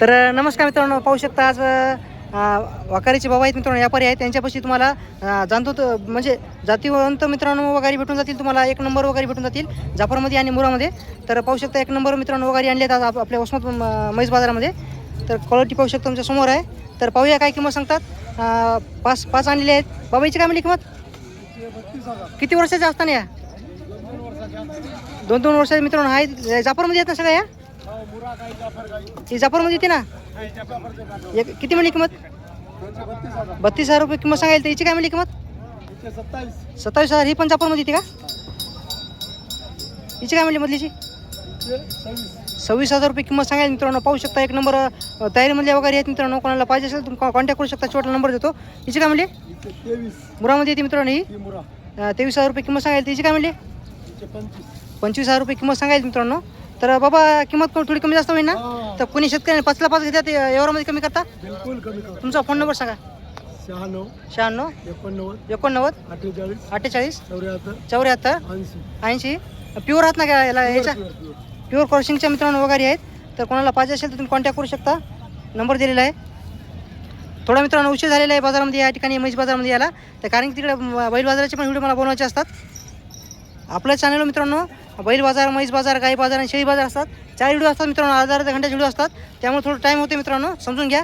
तर नमस्कार मित्रांनो पाहू शकता आज वाकारीचे बाबा आहेत मित्रांनो व्यापारी आहेत. त्यांच्यापाशी तुम्हाला जाणतो म्हणजे जातीवंत मित्रांनो वगैरे भेटून जातील तुम्हाला एक नंबर वगैरे भेटून जातील जाफरमध्ये आणि मुरामध्ये. तर पाहू शकता एक नंबर मित्रांनो वगैरे आणले आहेत आज आपल्या वसमत मैस म्हैस बाजारामध्ये. तर क्वालिटी पाहू शकता तुमच्यासमोर आहे. तर पाहूया काय किंमत सांगतात. पाच पाच आणलेले आहेत. बाबाईची काय म्हणली किंमत? किती वर्षाच्या असताना या? दोन दोन वर्षाचे मित्रांनो आहेत. जाफरमध्ये येत ना सगळ्या या? ही जाफरमध्ये येते ना? एक किती म्हणली किंमत? बत्तीस हजार रुपये किंमत सांगायला तर हिची काय म्हणली किंमत? सत्तावीस हजार. ही पण जाफरमध्ये येते का? हिची काय म्हणली मधलीची? सव्वीस हजार रुपये किंमत सांगायला मित्रांनो पाहू शकता. एक नंबर तयारी तयारीमधले वगैरे आहेत मित्रांनो. कोणाला पाहिजे असेल तुम्ही कॉन्टॅक्ट करू शकता. छोटा नंबर देतो. हिची काय म्हणली मुरामध्ये येते मित्रांनो ही. तेवीस हजार रुपये किंमत सांगायला तिची काय म्हणली पंचवीस. पंचवीस हजार रुपये किंमत सांगायला मित्रांनो. तर बाबा किंमत कोण थोडी कमी जास्त होईल ना? तर कोणी शेतकऱ्याने पाचला पाच घेतात एवढ्यामध्ये कमी करता? बिलकुल कमी तुमचा फोन नंबर सांगा. शहाण्णव शहाण्णव एकोणनव्वद एकोणनव्वद अठ्ठेचाळीस अठ्ठेचाळीस चौऱ्याहत्तर चौऱ्याहत्तर ऐंशी. ऐंशी. प्युअर आहात ना का याला ह्याच्या प्युअर, क्रॉसिंगच्या मित्रांनो वगैरे आहेत. तर कोणाला पाहिजे असेल तर तुम्ही कॉन्टॅक्ट करू शकता. नंबर दिलेला आहे. थोडा मित्रांनो उशीर झालेला आहे बाजारामध्ये या ठिकाणी म्हैस बाजारामध्ये यायला. तर कारण की तिकडे बैल बाजाराचे पण व्हिडिओ मला बनवायचे असतात. आपल्या चॅनल मित्रांनो बैल बाजार म्हैस बाजार गाई बाजार आणि शेळी बाजार असतात. चार व्हिडिओ असतात मित्रांनो अर्धा अर्धा घंट्याचे व्हिडिओ असतात. त्यामुळे थोडं टाईम होते मित्रांनो समजून घ्या.